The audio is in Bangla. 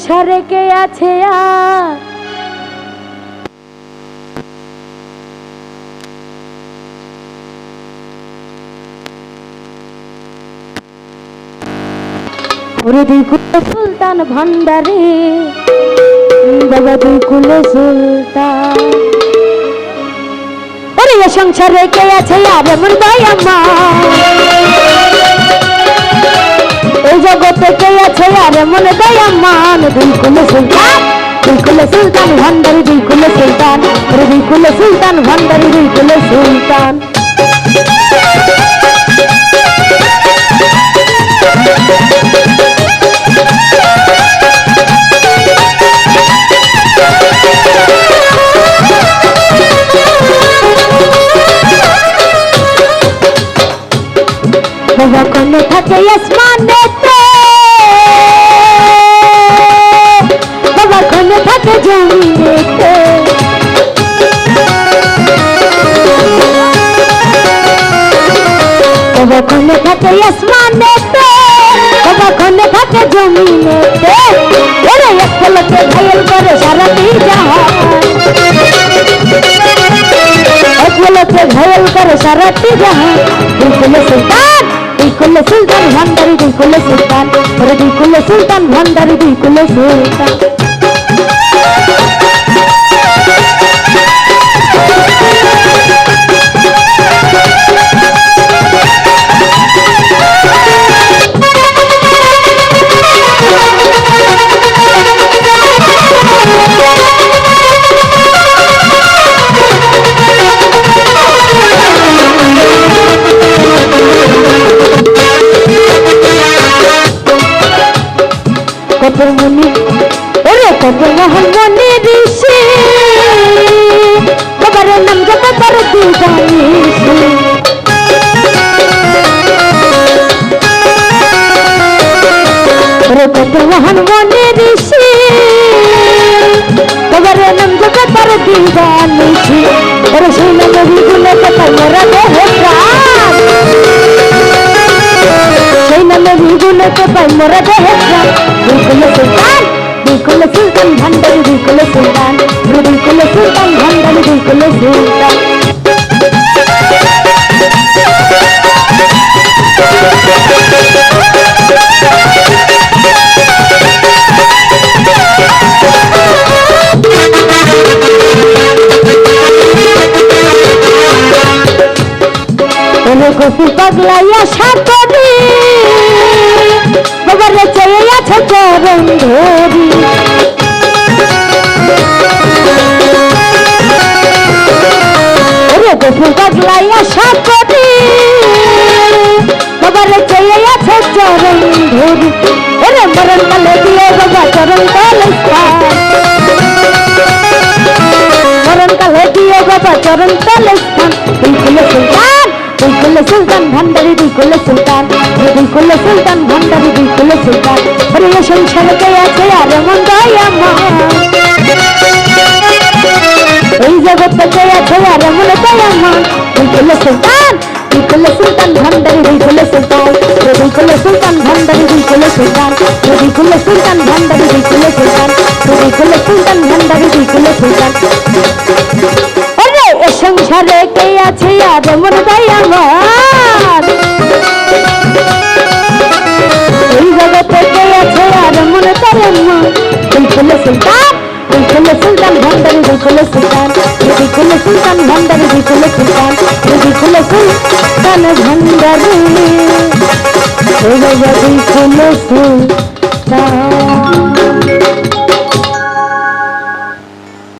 সংসারে আছে সুলতান ভান্ডারে বাবা কুলে সুলতান সংসারে কে আছে আর? এমন এই জগতে কে আছে আর? এমন मान, बिल्कुल सुल्तान। बिल्कुल सुल्तान भंडर बिल्कुल सुल्तान। अरे बिल्कुल सुल्तान भंडर बिल्कुल सुल्तान। Baba kono thake asmane te কোনে থাকে জমিনেতে বাবা কোনে থাকে আসমানেতে বাবা কোনে থাকে জমিনেতে ওরে এক পলকে ঘায়ল করে সারাটি জাহান এক পলকে ঘায়ল করে সারাটি জাহান দুইকুলে সুলতান দুইকুলে সুলতান ভান্ডারি দুইকুলে সুলতান ওরে দুইকুলে সুলতান ভান্ডারি দুইকুলে সুলতান কত মনি, ওরে কত মোহন মনি ঋষি বাবার নাম যত তার দিবানিসি ওরে কত মোহন মনি ঋষি বাবার নাম যত তার দিবানিসি ওরে সেই নামে বিগুলো কত মোরা দেহে প্রাণ। সেই নামে বিগুলোকে পাই মোরা দেহে প্রাণ বিকুলে সুলতান বিকুলে সুলতান ভান্ডারি বিকুলে সুলতান বিকুলে সুলতান ভান্ডারি বিকুলে সুলতান ওরে কফি পাগলাইয়া সাকরি বাবার চেয়ে আছে চরণ ধরি ওরে কফি পাগলাইয়া সাকরি বাবার চেয়ে আছে চরণ ধরি ওরে মরণ কালে দিয়ে বাবা চরণ স্থান। মরণ কালে দিয়ে বাবা চরণ তলে স্থান। সুলতান বিলকুল সুলতান ভান্ডারি বিলকুল সুলতান বিলকুল সুলতান ভান্ডারি বিলকুল সুলতান ওরে সংসারে আছে আর মন এই জগতে আছে আর মন দয়ামা বিলকুল সুলতান বিলকুল সুলতান ভান্ডারি বিলকুল সুলতান বিলকুল সুলতান ভান্ডারি বিলকুল সুলতান বিলকুল সুলতান ভান্ডারি বিলকুল সুলতান বিলকুল সুলতান ভান্ডারি বিলকুল সুলতান ওরে এ সংসারে কে আছে আর মন দয়ামা এই জগতে কে আছে আর মনে করে মা বিলকুল সুলতান বিলকুল সুলতান ভান্ডারি বিলকুল সুলতান। বিলকুল সুলতান ভান্ডারি বিলকুল সুলতান। সুলতান ভান্ডারি